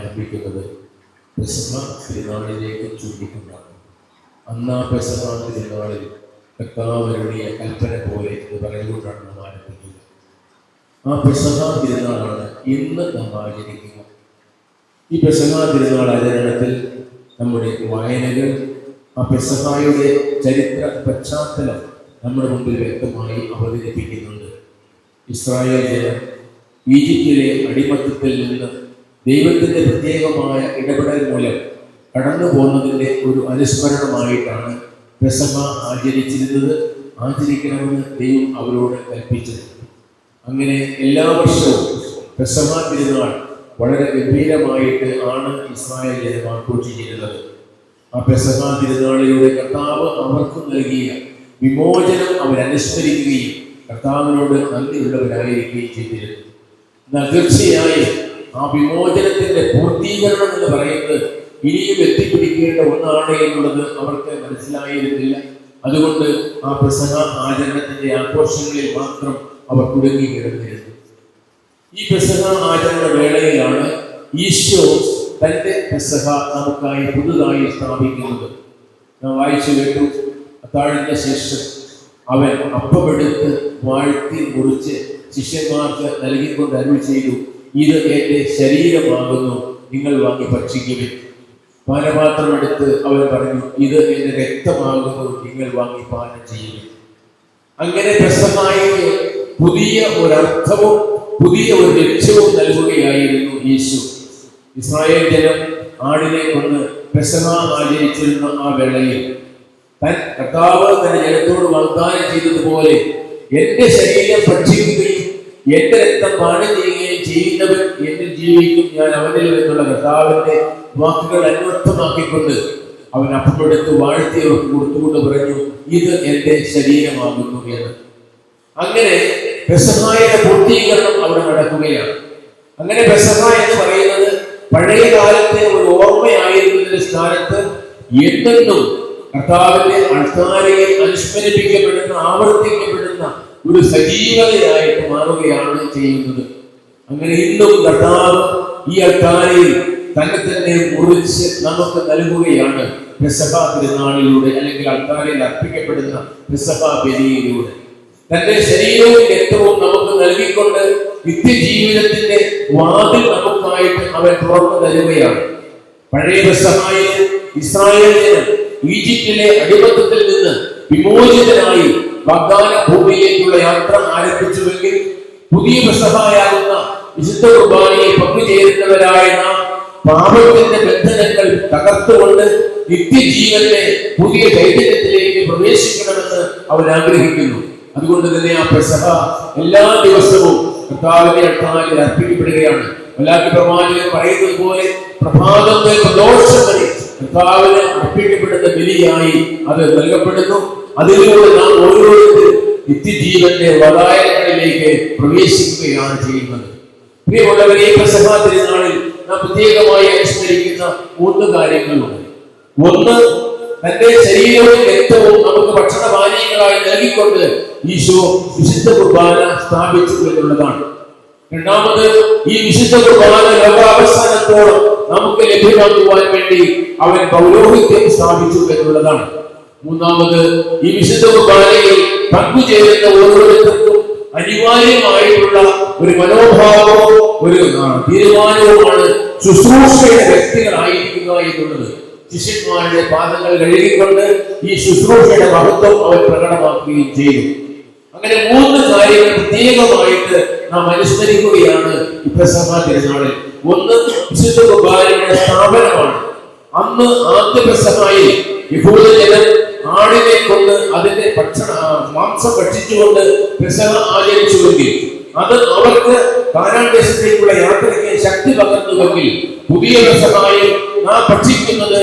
ആരംഭിക്കുന്നത് പെസഹ തിരുനാളിലേക്ക് ചൂണ്ടിക്കൊണ്ടാണ് അന്നാ പെസഹ തിരുനാളിൽ കർത്താവരുടെ കൽപ്പന പോലെ എന്ന് പറഞ്ഞുകൊണ്ടാണ് നാം ആരംഭിക്കുന്നത്. ആ പെസഹ തിരുനാളാണ് ഇന്ന് നാം ആചരിക്കുക ഈ പെസഹ തിരുനാൾ ആചരണത്തിൽ നമ്മുടെ വായനകൾ ആ പെസഹായുടെ ചരിത്ര പശ്ചാത്തലം നമ്മുടെ മുമ്പിൽ വ്യക്തമായി അവതരിപ്പിക്കുന്നുണ്ട്. ഇസ്രായേൽ ജനം ഈജിപ്തിലെ അടിമത്തത്തിൽ നിന്ന് ദൈവത്തിന്റെ പ്രത്യേകമായ ഇടപെടൽ മൂലം കടന്നു പോകുന്നതിന്റെ ഒരു അനുസ്മരണമായിട്ടാണ് പ്രസമ ആചരിച്ചിരുന്നത് ആചരിക്കണമെന്ന് ദൈവം അവരോട് കൽപ്പിച്ചത്. അങ്ങനെ എല്ലാ വർഷവും പ്രസമ തിരുനാൾ വളരെ ഗംഭീരമായിട്ട് ആണ് ഇസ്രായേൽ ജനം ആഘോഷിച്ചിരുന്നത്. ആ പെസഹ തിരുനാളിലൂടെ കർത്താവ് അവർക്ക് നൽകിയ വിമോചനം അവരനുസ്മരിക്കുകയും കർത്താവിനോട് നന്ദിയുള്ളവരായിരിക്കുകയും ചെയ്തിരുന്നു. എന്നാൽ തീർച്ചയായും ആ വിമോചനത്തിന്റെ പൂർത്തീകരണം എന്ന് പറയുന്നത് ഇനിയും എത്തിപ്പിടിക്കേണ്ട ഒന്നാണ് എന്നുള്ളത് അവർക്ക് മനസ്സിലായിരുന്നില്ല. അതുകൊണ്ട് ആ പ്രസംഗ ആചരണത്തിന്റെ ആഘോഷങ്ങളിൽ മാത്രം അവർ കുടുങ്ങി കിടന്നിരുന്നു. ഈ പ്രസംഗ ആചരണ വേളയിലാണ് ഈശോ തന്റെ പെസഹ നമുക്കായി പുതുതായി സ്ഥാപിക്കുന്നത്. നാം വായിച്ചു കേട്ടു. അത്താഴത്തിന് ശേഷം അവൻ അപ്പമെടുത്ത് വാഴ്ത്തി മുറിച്ച് ശിഷ്യന്മാർക്ക് നൽകിക്കൊണ്ട് അരുൾ ചെയ്തു. ഇത് എന്റെ ശരീരമാകുന്നു നിങ്ങൾ വാങ്ങി ഭക്ഷിക്കുവിൻ. പാനപാത്രം എടുത്ത് അവൻ പറഞ്ഞു ഇത് എന്റെ രക്തമാകുന്നു നിങ്ങൾ വാങ്ങി പാനം ചെയ്യുവിൻ. അങ്ങനെ പ്രസമായി പുതിയ ഒരർത്ഥവും പുതിയ ഒരു ലക്ഷ്യവും നൽകുകയായിരുന്നു യേശു. ഇസ്രായേൽ ജനം ആടിനെ കൊണ്ട് പ്രസമ ആചരിച്ചിരുന്ന ആ വേളയിൽ തൻ കർത്താവ് തന്റെ ജനത്തോട് വാഗ്ദാനം ചെയ്തതുപോലെ എന്റെ ശരീരം ഭക്ഷിക്കുകയും എന്റെ രക്തം പാനം ചെയ്യുകയും ചെയ്യുന്നവൻ എന്നിൽ ജീവിക്കും. ഞാൻ അവനിൽ എന്നുള്ള കർത്താവിന്റെ വാക്കുകൾ അന്വർത്ഥമാക്കിക്കൊണ്ട് അവൻ അപ്പമെടുത്ത് വാഴ്ത്തിയവർക്ക് കൊടുത്തുകൊണ്ട് പറഞ്ഞു ഇത് എന്റെ ശരീരമാകുന്നു എന്ന്. അങ്ങനെ പെസഹായുടെ പൂർത്തീകരണം അവിടെ നടക്കുകയാണ്. അങ്ങനെ പെസഹ എന്ന് പറയുന്നത് പഴയ കാലത്തെ ഒരു ഓർമ്മയായിരുന്നതിന്റെ സ്ഥാനത്ത് എന്തെന്നും കർത്താവിന്റെ അൾത്താരയിൽ അനുസ്മരിപ്പിക്കപ്പെടുന്ന ആവർത്തിക്കപ്പെടുന്ന ഒരു സജീവതയായിട്ട് മാറുകയാണ് ചെയ്യുന്നത്. അങ്ങനെ ഇന്നും കർത്താവ് ഈ അൾത്താരയിൽ തന്നെ തന്നെ മുറിച്ച് നമുക്ക് നൽകുകയാണ്. പെസഹ തിരുനാളിലൂടെ അല്ലെങ്കിൽ അൾത്താരയിൽ അർപ്പിക്കപ്പെടുന്ന പെസഹ ബലിയിലൂടെ. തന്റെ ശരീരവും രക്തവും നമുക്ക് നൽകിക്കൊണ്ട് നിത്യജീവിതത്തിന്റെ വാതിൽ നമുക്കായിട്ട് അവൻ തുറന്നു തരുകയാണ്. പഴയ പ്രസഹായ ഇസ്രായേലിന് ഈജിപ്തിലെ അടിമത്തത്തിൽ നിന്ന് വിമോചിതനായി വാഗ്ദാന ഭൂമിയിലേക്കുള്ള യാത്ര ആരംഭിച്ചുവെങ്കിൽ പുതിയ പെസഹായാകുന്ന വിശുദ്ധ കുർബാനയെ പങ്കുചേരുന്നവരായ നാം പാപത്തിന്റെ ബന്ധനങ്ങൾ തകർത്തുകൊണ്ട് നിത്യജീവന്റെ പുതിയ ചൈതന്യത്തിലേക്ക് പ്രവേശിക്കണമെന്ന് അവൻ ആഗ്രഹിക്കുന്നു. അതുകൊണ്ട് തന്നെ ആ പ്രസഭ എല്ലാ ദിവസവും കർത്താവിന്റെ അർത്ഥമായി അർപ്പിക്കപ്പെടുകയാണ്. വല്ലാത്ത പ്രവാചകൻ പറയുന്നത് പോലെ പ്രഭാതത്തെ പ്രദോഷം വരെ കർത്താവിന് അർപ്പിക്കപ്പെടുന്ന ബലിയായി അത് നൽകപ്പെടുന്നു. അതിലൂടെ നാം ഓരോരുത്തരും നിത്യജീവന്റെ വതായങ്ങളിലേക്ക് പ്രവേശിക്കുകയാണ് ചെയ്യുന്നത്. പ്രിയമുള്ളവരെ ഈ തിരുനാളിൽ നാം പ്രത്യേകമായി അനുസ്മരിക്കുന്ന മൂന്ന് കാര്യങ്ങളുണ്ട്. ഒന്ന് തന്റെ ശരീരവും രക്തവും നമുക്ക് ഭക്ഷണപാനീയങ്ങളായി നൽകിക്കൊണ്ട് ഈശോ വിശുദ്ധ കുർബാന സ്ഥാപിച്ചു എന്നുള്ളതാണ്. രണ്ടാമത് ഈ വിശുദ്ധ കുർബാന ലോകാവസാനത്തോളം നമുക്ക് ലഭ്യമാക്കുവാൻ വേണ്ടി അവൻ പൗരോഹിത്യം സ്ഥാപിച്ചു എന്നുള്ളതാണ്. മൂന്നാമത് ഈ വിശുദ്ധ കുർബാനയിൽ പങ്കുചേരുന്ന ഓരോരുത്തർക്കും അനിവാര്യമായിട്ടുള്ള ഒരു മനോഭാവവും ഒരു തീരുമാനവുമാണ് ശുശ്രൂഷയുടെ വ്യക്തികളായിരിക്കുക എന്നുള്ളത്. ശിഷ്യന്മാരുടെ പാദങ്ങൾ കഴുകിക്കൊണ്ട് ഈ ശുശ്രൂഷയുടെ മഹത്വം അവർ പ്രകടമാക്കുകയും ചെയ്തു. അങ്ങനെ മൂന്ന് കാര്യങ്ങൾ പ്രത്യേകമായിട്ട് നാം അനുസ്മരിക്കുകയാണ് പെസഹ തിരുനാളിൽ. ഒന്ന് വിശുദ്ധ കുർബാനയുടെ സ്ഥാപനമാണ്. അന്ന് ആദ്യ പെസഹായിൽ യഹൂദജനം ആടിനെ കൊണ്ട് അതിന്റെ ഭക്ഷണ മാംസം ഭക്ഷിച്ചുകൊണ്ട് പെസഹ ആചരിച്ചുവെങ്കിൽ അത് അവർക്ക് കാനാൻ ദേശത്തേക്കുള്ള യാത്രയ്ക്ക് ശക്തി പകർന്നുവെങ്കിൽ പുതിയ പെസഹായിൽ നാം ഭക്ഷിക്കുന്നത്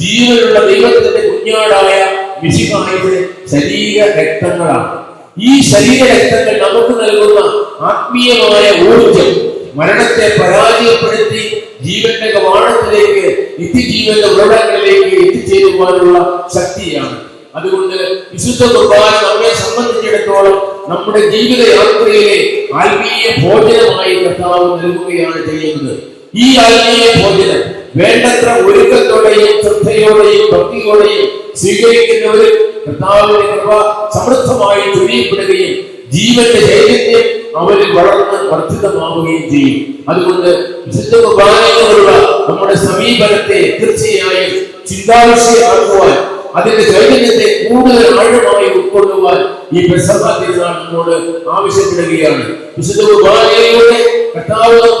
ജീവനുള്ള ദൈവത്തിന്റെ കുഞ്ഞാടായ വിശിമായുടെ ശരീര രക്തങ്ങളാണ് ഈ ശരീര രക്തങ്ങൾ നമുക്ക് നൽകുന്ന ആത്മീയമായ ഊർജം മരണത്തെ പരാജയപ്പെടുത്തി ജീവന്റെ വാണത്തിലേക്ക് നിത്യജീവന്റെ ഉറവിടങ്ങളിലേക്ക് എത്തിച്ചേരുവാനുള്ള ശക്തിയാണ്. അതുകൊണ്ട് വിശുദ്ധ കുർബാന നമ്മെ സംബന്ധിച്ചിടത്തോളം നമ്മുടെ ജീവിത യാത്രയിലെ ആത്മീയ ഭോജനമായി കർത്താവ് നൽകുകയാണ് ചെയ്യുന്നത്. ഈ ആത്മീയ ഭോജനം വേണ്ടത്ര ഒരുക്കത്തോടെയും ശ്രദ്ധയോടെയും ഭക്തിയോടെയും സ്വീകരിക്കുന്നവർ കർത്താവിന്റെ കൃപ സമൃദ്ധമായി ചൊരിയപ്പെടുകയും ജീവന്റെ ചൈതന്യം അവരിൽ വളർന്ന് വർദ്ധിതമാവുകയും ചെയ്യും. അതുകൊണ്ട് വിശുദ്ധ നമ്മുടെ സമീപനത്തെ തീർച്ചയായും ചിന്താവിഷയമാക്കുവാൻ അതിന്റെ ചൈതന്യത്തെ കൂടുതൽ ആഴമായി ഉൾക്കൊള്ളുവാൻ ഈ തിരുനാൾ നമ്മോട് ആവശ്യപ്പെടുകയാണ്. വിശുദ്ധ കുർബാനയിലൂടെ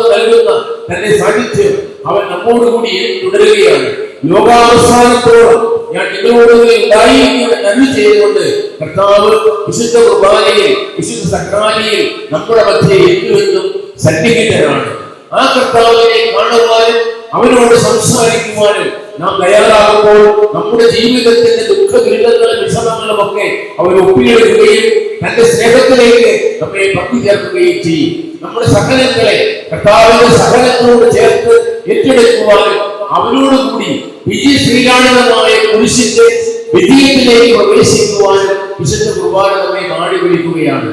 നൽകുന്ന തന്റെ സാന്നിധ്യം അവൻ നമ്മോടുകൂടി തുടരുകയാണ്. ലോകാവസാനത്തോളം ഞാൻ നിങ്ങളോട് ഉണ്ടായിരിക്കുന്ന നന്ദി ചെയ്തുകൊണ്ട് കർത്താവ് വിശുദ്ധ കുർബാനയിൽ വിശുദ്ധ സക്രാനിയിൽ നമ്മുടെ മധ്യേ എന്നുവെന്നും സന്നിഹിതനാണ് ആ കർത്താവിനെ കാണുവാനും അവനോട് സംസാരിക്കുവാനും നാം തയ്യാറാകുമ്പോൾ നമ്മുടെ ജീവിതത്തിന്റെ ദുഃഖ ദുരിതങ്ങളും വിഷമങ്ങളും ഒക്കെ അവർ ഒപ്പിയെടുക്കുകയും തന്റെ സ്നേഹത്തിലേക്ക് നമ്മെ പങ്കു ചേർക്കുകയും ചെയ്യും. നമ്മുടെ സഹനങ്ങളെ കർത്താവിന്റെ സഹനത്തോട് ചേർത്ത് ഏറ്റെടുക്കുവാനും അവനോട് കൂടി വിജയ ശ്രീകാണിതമായ കുരിശിന്റെ വിജയത്തിലേക്ക് പ്രവേശിക്കുവാൻ വിശുദ്ധ കുർബാന നമ്മെ നാടി വിളിക്കുകയാണ്.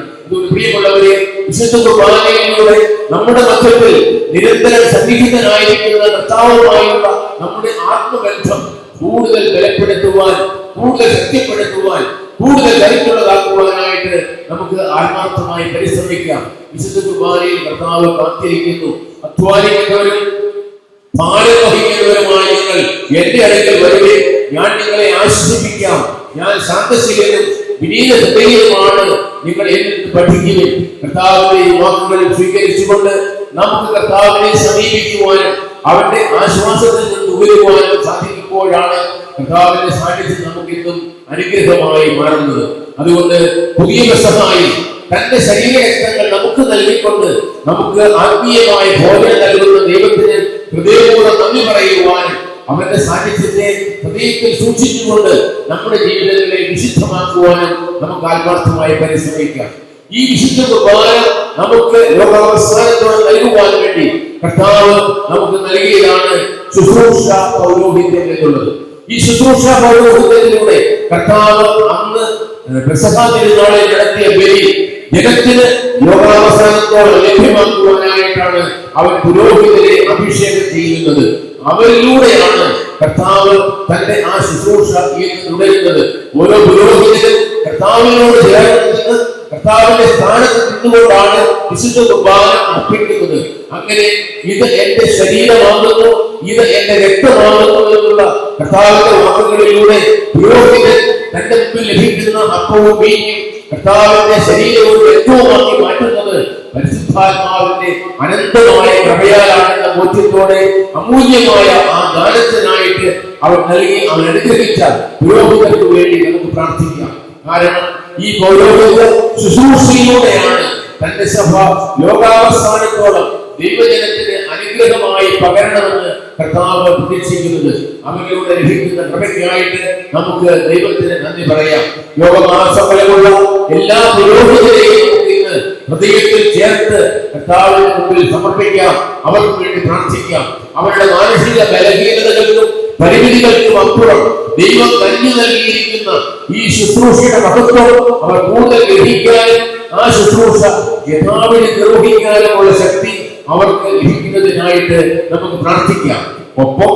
പ്രിയമുള്ളവരെ വിശുദ്ധ കുർബാനയിലൂടെ നമ്മുടെ മധ്യത്തിൽ നിരന്തരം സന്നിഹിതനായിരിക്കുന്ന കർത്താവുമായുള്ള നമ്മുടെ ആത്മബന്ധം കൂടുതൽ ബലപ്പെടുത്തുവാൻ കൂടുതൽ ശക്തിപ്പെടുത്തുവാൻ കൂടുതൽ കരുത്തുള്ളതാക്കുവാനായിട്ട് നമുക്ക് ആത്മാർത്ഥമായി പരിശ്രമിക്കാം. വിശുദ്ധ കുർബാനയിൽ കർത്താവ് കാത്തിരിക്കുന്നു. അധ്വാനിക്കുന്നവരും വഹിക്കുന്നവരുമായ നിങ്ങൾ എന്റെ അടുക്കൽ വരുവേ ഞാൻ നിങ്ങളെ ആശ്വസിപ്പിക്കാം. ഞാൻ ശാന്തശീലനും വിനീത ഹൃദയവുമാണ് നിങ്ങൾ എന്നിൽ പഠിക്കുകയും കർത്താവിന്റെ വാക്കുകൾ സ്വീകരിച്ചുകൊണ്ട് നമുക്ക് കർത്താവിനെ സമീപിക്കുവാനും അവന്റെ ആശ്വാസത്തിൽ നിന്ന് ഉയരുവാനും സാധിക്കുമ്പോഴാണ് കർത്താവിന്റെ സാന്നിധ്യം നമുക്ക് ഇന്നും അനുഗ്രഹമായി മാറുന്നത്. അതുകൊണ്ട് പുതിയ വശമായി തന്റെ ശരീരരക്തങ്ങൾ നമുക്ക് നൽകിക്കൊണ്ട് നമുക്ക് ആത്മീയമായ ഭോജനം നൽകുന്ന ദൈവത്തിന് ഹൃദയപൂർവം നന്ദി പറയുവാനും അവന്റെ സാന്നിധ്യത്തെ ഹൃദയത്തിൽ സൂക്ഷിച്ചുകൊണ്ട് നമ്മുടെ ജീവിതങ്ങളെ വിശുദ്ധമാക്കുവാനും നമുക്ക് ആത്മാർത്ഥമായി പരിശ്രമിക്കാം. ഈ വിശുദ്ധ കുർബാന നമുക്ക് ലോകാവസാനത്തോടെ നൽകുവാൻ വേണ്ടി കർത്താവ് നമുക്ക് നൽകിയതാണ് ശുശ്രൂഷ പൗരോഹിത്യം എന്നുള്ളത്. ഈ ശുശ്രൂഷ പൗരോഹിത്യത്തിലൂടെ കർത്താവ് അന്ന് പെസഹ നടത്തിയ ബലി ജഗത്തിന് ലോകാവസാനത്തോടെ അവൻ പുരോഹിതരെ അഭിഷേകം ചെയ്യുന്നത്. അവരിലൂടെയാണ് കർത്താവ് തന്റെ ആ ശുശ്രൂഷ തുടരുന്നത്. ഓരോ പുരോഹിതനും കർത്താവിനോട് ചേർന്ന് കർത്താവിന്റെ സ്ഥാനത്ത് നിന്നുകൊണ്ടാണ് വിശുദ്ധ കുർബാന അർപ്പിക്കുന്നത്. അങ്ങനെ ഇത് എന്റെ ശരീരമാകുന്നു ഇത് എന്റെ രക്തമാകുന്നു എന്നുള്ള കർത്താവിന്റെ വാക്കുകളിലൂടെ പുരോഹിതൻ തന്റെ മുമ്പിൽ ലഭിക്കുന്ന അപ്പവും വീഞ്ഞും കർത്താവിന്റെ ശരീരവും രക്തവുമാക്കി മാറ്റുന്നത് പരിശുദ്ധാത്മാവിന്റെ അനന്തമായ കൃപയാലാണെന്ന ബോധ്യത്തോടെ അമൂല്യമായ ആ ദാനത്തിനായിട്ട് അവർ നൽകി അവൻ അനുഗ്രഹിച്ച പുരോഹിതർക്ക് വേണ്ടി നമുക്ക് പ്രാർത്ഥിക്കാം. കാരണം ഈ പൗരോഹിത ശുശ്രൂഷയിലൂടെയാണ് തന്റെ സഭ ലോകാവസാനത്തോളം ദൈവജനത്തിന് അനുഗ്രഹമായി പകരണമെന്ന് കർത്താവ് പ്രതീക്ഷിക്കുന്നത്. അവരിലൂടെ ലഭിക്കുന്ന കൃപയ്ക്കായിട്ട് നമുക്ക് ദൈവത്തിന് നന്ദി പറയാം. യോഗമാസഫലമുള്ള എല്ലാ പുരോഹിതരെയും ഹൃദയത്തിൽ ചേർത്ത് കർത്താവിന് മുമ്പിൽ സമർപ്പിക്കാം. അവർക്ക് വേണ്ടി പ്രാർത്ഥിക്കാം. അവരുടെ മാനസിക ബലഹീനതകൾക്കും പരിമിതികൾക്കും അപ്പുറം ദൈവം കഞ്ഞു നൽകിയിരിക്കുന്ന ഈ ശുശ്രൂഷയുടെ മഹത്വം അവർ കൂടുതൽ ഗ്രഹിക്കാനും ആ ശുശ്രൂഷ യഥാവിധി നിർവഹിക്കാനുമുള്ള ശക്തി അവർക്ക് ലഭിക്കുന്നതിനായിട്ട് നമുക്ക് പ്രാർത്ഥിക്കാം. ഒപ്പം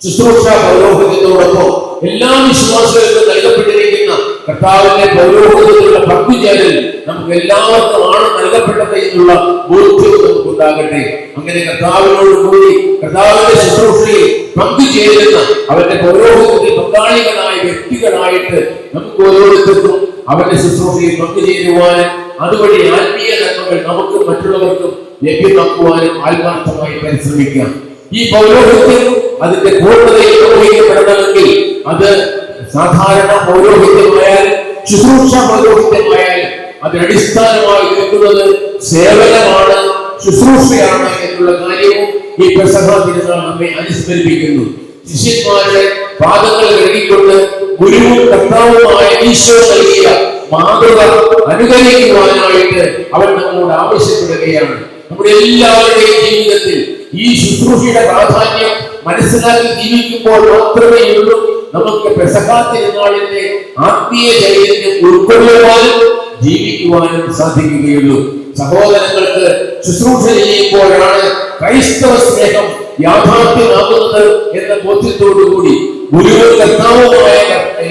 ശുശ്രൂഷ പൗരോഹിത്യത്തോടൊപ്പം എല്ലാ വിശ്വാസികൾക്കും നൽകപ്പെട്ടിരിക്കുന്ന കർത്താവിന്റെ പൗരോഹിത്യത്തിലുള്ള പങ്കുചേരൽ നമുക്ക് എല്ലാവർക്കും ആണ് നൽകപ്പെട്ടത് എന്നുള്ള ബോധ്യം നമുക്ക് ഉണ്ടാകട്ടെ അങ്ങനെ കർത്താവിനോട് കൂടി കർത്താവിന്റെ ശുശ്രൂഷയിൽ പങ്കുചേരുന്ന അവന്റെ പൗരോഹിത്യത്തിൽ പങ്കാളികളായ വ്യക്തികളായിട്ട് നമുക്ക് ഓരോരുത്തർക്കും അവന്റെ ശുശ്രൂഷയിൽ പങ്കുചേരുവാനും അതുവഴി ആത്മീയ നന്മകൾ നമുക്ക് മറ്റുള്ളവർക്കും ലഭ്യമാക്കുവാനും ആത്മാർത്ഥമായി പരിശ്രമിക്കാം. ഈ പൗരോഹിത്യം അതിന്റെ പൂർണതയിൽ സാധാരണ പൗരോഹിത്യമായാലും ശുശ്രൂഷ പൗരോഹിത്യമായാലും അതിനടിസ്ഥാനമായി നിൽക്കുന്നത് സേവനമാണ് ശുശ്രൂഷയാണ് എന്നുള്ള കാര്യവും ഈ പെസഹ തിരുനാൾ നമ്മെ അനുസ്മരിപ്പിക്കുന്നു. ശിഷ്യന്മാരെ പാദങ്ങൾ കഴുകിക്കൊണ്ട് ഗുരുവും കർത്താവുമായ ഈശോ നൽകിയ മാതൃക അനുകരിക്കുവാനായിട്ട് അവൻ നമ്മോട് ആവശ്യപ്പെടുകയാണ്. നമ്മുടെ എല്ലാവരുടെയും ജീവിതത്തിൽ ഈ ശുശ്രൂഷയുടെ പ്രാധാന്യം മനസ്സിലാക്കി ജീവിക്കുമ്പോൾ മാത്രമേ നമുക്ക് പെസഹാ തിരുനാളിന്റെ ആത്മീയ ചൈതന്യം ഉൾക്കൊള്ളുവാനും ജീവിക്കുവാനും സാധിക്കുകയുള്ളൂ. സഹോദരങ്ങൾക്ക് ശുശ്രൂഷ ചെയ്യുമ്പോഴാണ് ക്രൈസ്തവ സ്നേഹം യാഥാർത്ഥ്യമാകുന്നത് എന്ന ബോധ്യത്തോടുകൂടി ഗുരുവും കർത്താവുമായ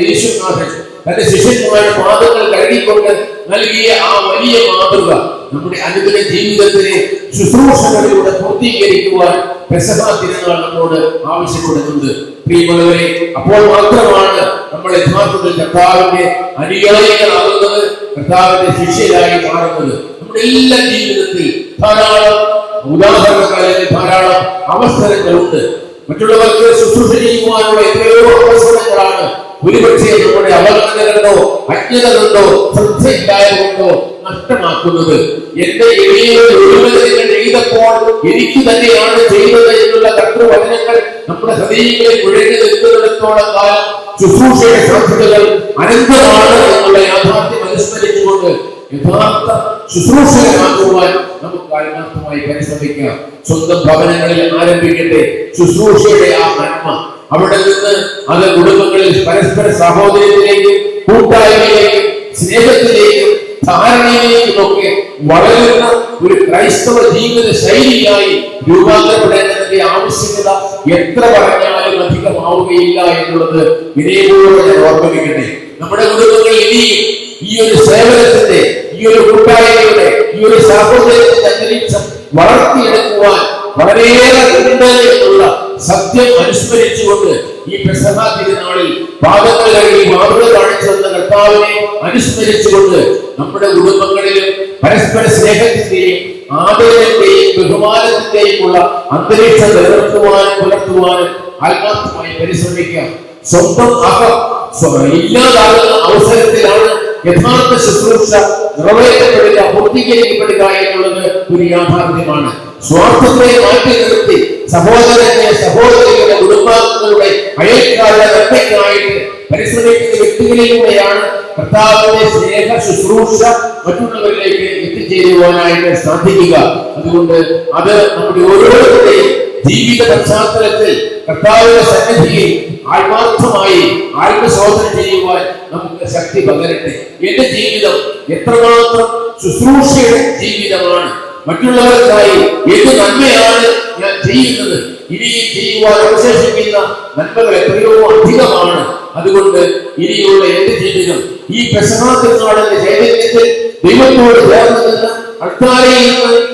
യേശുനാഥൻ തന്റെ ശിഷ്യന്മാരുടെ പാദങ്ങൾ കഴുകിക്കൊണ്ട് നൽകിയ ആ വലിയ മാതൃക നമ്മുടെ അനുദിന ജീവിതത്തിലെ ശുശ്രൂഷകളിലൂടെ പൂർത്തീകരിക്കുവാൻ പെസഹ തിരുനാൾ നമ്മോട് ആവശ്യപ്പെടുന്നുണ്ട്. പ്രിയമുള്ളവരെ അപ്പോൾ മാത്രമാണ് നമ്മൾ യഥാർത്ഥത്തിൽ കർത്താവിന്റെ അനുയായികളാകുന്നത് കർത്താവിന്റെ ശിഷ്യരായി മാറുന്നത്. നമ്മുടെ എല്ലാ ജീവിതത്തിൽ ധാരാളം ഉദാഹരണങ്ങളിൽ ധാരാളം അവസരങ്ങളുണ്ട്. മറ്റുള്ളവർക്ക് ശുശ്രൂഷ ചെയ്യുവാനുള്ള എത്രയോ അവസരങ്ങളാണ് നമ്മുടെ നഷ്ടമാക്കുന്നത്. എന്റെ എഴുതപ്പോൾ എനിക്ക് തന്നെയാണ് ചെയ്തത് എന്നുള്ള കർത്തൃവചനങ്ങൾ നമ്മുടെ ഹൃദയങ്ങളിൽ കുഴഞ്ഞു നിൽക്കുന്നിടത്തോളം കാലം? ശുശ്രൂഷയുടെ സാധ്യതകൾ അനന്തമാണ് എന്നുള്ള യാഥാർത്ഥ്യം അനുസ്മരിച്ചുകൊണ്ട് യഥാർത്ഥ ശുശ്രൂഷകമാക്കുവാൻ നമുക്ക് ആത്മാർത്ഥമായി പരിശ്രമിക്കാം. സ്വന്തം ഭവനങ്ങളിൽ ആരംഭിക്കട്ടെ. ശുശ്രൂഷയുടെ ആ നന്മ അവിടെ നിന്ന് അത് കുടുംബങ്ങളിൽ പരസ്പര സഹോദര്യത്തിലേക്കും കൂട്ടായ്മയിലേക്കും സ്നേഹത്തിലേക്കും ധാരണയിലേക്കും ഒക്കെ വളരുന്ന ഒരു ക്രൈസ്തവ ജീവിത ശൈലിയായി രൂപാന്തരപ്പെടേണ്ടതിന്റെ ആവശ്യകത എത്ര പറഞ്ഞാലും അധികമാവുകയില്ല എന്നുള്ളത് വിനയപൂർവം ഞാൻ ഓർമ്മിപ്പിക്കട്ടെ. നമ്മുടെ കുടുംബങ്ങൾ ഇനിയും ഈ ഒരു സേവനത്തിന്റെ ഈ ഒരു കൂട്ടായ്മയുടെ ഈ ഒരു സാഹോദര്യത്തിന്റെ അന്തരീക്ഷം വളർത്തിയെടുക്കുവാൻ വളരെയേറെ ഉണ്ട് എന്നുള്ള സത്യം അനുസ്മരിച്ചുകൊണ്ട് ഈ പെസഹ തിരുനാളിൽ പാദങ്ങൾ കഴുകി മാതൃക കാണിച്ചു തന്ന കർത്താവിനെ അനുസ്മരിച്ചുകൊണ്ട് നമ്മുടെ കുടുംബങ്ങളിലും പരസ്പര സ്നേഹത്തിന്റെയും ആദരവിന്റെയും ബഹുമാനത്തിന്റെയും ഉള്ള അന്തരീക്ഷം നിലനിർത്തുവാനും പുലർത്തുവാനും ആത്മാർത്ഥമായി പരിശ്രമിക്കാം. സ്വന്തം സ്വ- ഇല്ലാതാകുന്ന അവസരത്തിലാണ് യഥാർത്ഥ ശുശ്രൂഷ നിറവേറ്റപ്പെടുക പൂർത്തീകരിക്കപ്പെടുക എന്നുള്ളത് ഒരു യാഥാർത്ഥ്യമാണ്. സ്വാർത്ഥത്തെ മാറ്റി നിർത്തി സഹോദരന്റെ സഹോദരിയുടെ കുടുംബാംഗങ്ങളുടെ അയൽക്കാരുടെ നന്മയ്ക്കായിട്ട് പരിശ്രമിക്കുന്ന വ്യക്തികളിലൂടെയാണ് കർത്താവിന്റെ സ്നേഹ ശുശ്രൂഷ മറ്റുള്ളവരിലേക്ക് എത്തിച്ചേരുവാനായിട്ട് സാധിക്കുക. അതുകൊണ്ട് അത് നമ്മുടെ ഓരോരുത്തരുടെയും ജീവിത പശ്ചാത്തലത്തിൽ കർത്താവിന്റെ സന്നിധിയിൽ ആത്മാർത്ഥമായി ആത്മശോധന ചെയ്യുവാൻ നമുക്ക് ശക്തി പകരട്ടെ? എന്റെ ജീവിതം എത്രമാത്രം ശുശ്രൂഷയുടെ ജീവിതമാണ്? മറ്റുള്ളവർക്കായി എന്ത് നന്മയാണ് ഞാൻ ചെയ്യുന്നത്? ഇനിയും ചെയ്യുവാൻ അവശേഷിക്കുന്ന നന്മകൾ എത്രയോ അധികമാണ്. അതുകൊണ്ട് ഇനിയുള്ള എന്റെ ജീവിതം ഈ പെസഹാത്തിനാളിന്റെ ചൈതന്യത്തിൽ ദൈവത്തോട് ചേർന്ന് നിന്ന്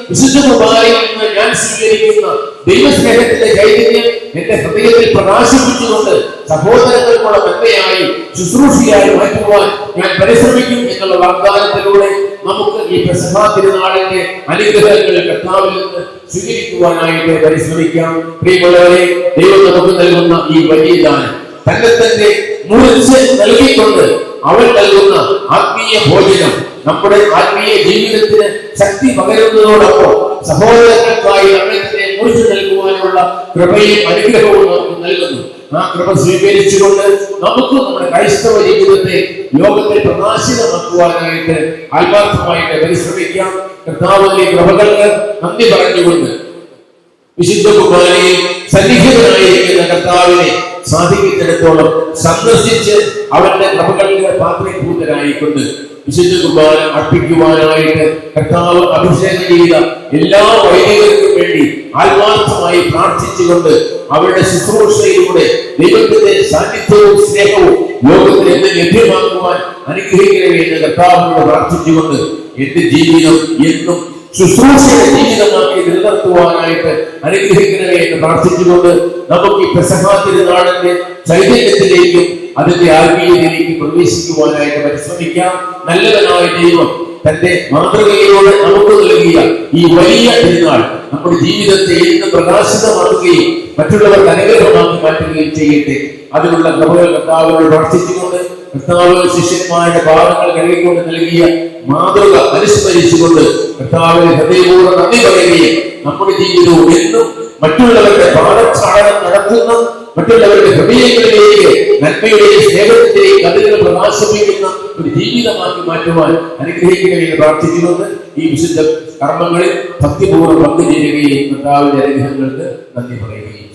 വിശുദ്ധ കുമാരിൽ നിന്ന് ഞാൻ സ്വീകരിക്കുന്ന. ദൈവസ്നേഹത്തിന്റെ ചൈതന്യം എന്റെ ഹൃദയത്തിൽ പ്രകാശിപ്പിച്ചുകൊണ്ട് സഹോദരങ്ങൾക്കുള്ള നന്മയായി ശുശ്രൂഷയായി മാറ്റുവാൻ ഞാൻ പരിശ്രമിക്കും എന്നുള്ള വാഗ്ദാനത്തിലൂടെ നമുക്ക് ഈ പെസഹാ തിരുനാളിന്റെ അനുഗ്രഹങ്ങൾ കർത്താവിൽ നിന്ന് സ്വീകരിക്കുവാനായിട്ട് പരിശ്രമിക്കാം. പ്രിയമുള്ളവരെ ദൈവം നമുക്ക് നൽകുന്ന ഈ വലിയ ദാനം തന്നെ തന്നെ മുറിച്ച് നൽകിക്കൊണ്ട് അവൻ നൽകുന്ന ആത്മീയ ഭോജനം നമ്മുടെ ആത്മീയ ജീവിതത്തിന് ശക്തി പകരുന്നതോടൊപ്പം സഹോദരങ്ങൾക്കായി തന്നെ മുറിച്ചു നൽകുവാനുള്ള കൃപയും അനുഗ്രഹവും നൽകുന്നു. ആ കൃപ സ്വീകരിച്ചുകൊണ്ട് നമുക്ക് നമ്മുടെ ക്രൈസ്തവ ജീവിതത്തെ ലോകത്തെ പ്രകാശിതമാക്കുവാനായിട്ട് ആത്മാർത്ഥമായിട്ട് പരിശ്രമിക്കാം. കർത്താവിന്റെ കൃപകൾക്ക് നന്ദി പറഞ്ഞുകൊണ്ട് വിശുദ്ധ കുമാരയിൽ സന്നിഹിതനായിരിക്കുന്ന കർത്താവിനെ സാധിക്കുന്നിടത്തോളം സന്ദർശിച്ച് അവന്റെ കൃപകൾക്ക് പാത്രീഭൂതരായിക്കൊണ്ട് വിശുദ്ധ കുർബാന അർപ്പിക്കുവാനായിട്ട് കർത്താവ് അഭിഷേകം ചെയ്ത എല്ലാ വൈദികർക്കും വേണ്ടി ആത്മാർത്ഥമായി പ്രാർത്ഥിച്ചുകൊണ്ട് അവരുടെ ശുശ്രൂഷയിലൂടെ ദൈവത്തിന്റെ സാന്നിധ്യവും സ്നേഹവും ലോകത്തിൽ എന്ന് ലഭ്യമാക്കുവാൻ അനുഗ്രഹിക്കണമേ എന്ന് കർത്താവിനോട് പ്രാർത്ഥിച്ചുകൊണ്ട് എന്റെ ജീവിതം എന്നും ശുശ്രൂഷയുടെ ജീവിതമാക്കി നിലനിർത്തുവാനായിട്ട് അനുഗ്രഹിക്കണമേ എന്ന് പ്രാർത്ഥിച്ചുകൊണ്ട് നമുക്ക് ഈ പെസഹാ തിരുനാളിന്റെ ചൈതന്യത്തിലേക്കും അതിന്റെ ആത്മീയതയിലേക്ക് പ്രവേശിക്കുവാനായിട്ട് പരിശ്രമിക്കാം. നല്ലവനായ ദൈവം തന്റെ മാതൃകയിലൂടെ നമുക്ക് നൽകിയ ഈ വലിയ തിരുനാൾ നമ്മുടെ ജീവിതത്തെ ഇന്ന് പ്രകാശിതമാക്കുകയും മറ്റുള്ളവർക്ക് അനുഗ്രഹമാക്കി മാറ്റുകയും ചെയ്യട്ടെ. അതിനുള്ള ഗൗരവ കർത്താവിനോട് പ്രാർത്ഥിച്ചുകൊണ്ട് കർത്താവ് ശിഷ്യന്മാരുടെ പാദങ്ങൾ കഴുകിക്കൊണ്ട് നൽകിയ മാതൃക അനുസ്മരിച്ചുകൊണ്ട് കർത്താവിന് ഹൃദയപൂർവം നന്ദി പറയുകയും നമ്മുടെ ജീവിതവും എന്നും മറ്റുള്ളവരുടെ പാദക്ഷാളനം നടത്തുന്ന മറ്റുള്ളവരുടെ ഹൃദയങ്ങളിലേക്ക് നന്മയുടെയും സ്നേഹത്തിന്റെയും കഥകൾ പ്രകാശിപ്പിക്കുന്ന ഒരു ജീവിതമാക്കി മാറ്റുവാൻ അനുഗ്രഹിക്കണമെന്ന് പ്രാർത്ഥിക്കുന്നത് ഈ വിശുദ്ധ കർമ്മങ്ങളിൽ ഭക്തിപൂർവം പങ്കുചേരുകയും കർത്താവിന്റെ അനുഗ്രഹങ്ങൾക്ക് നന്ദി പറയുകയും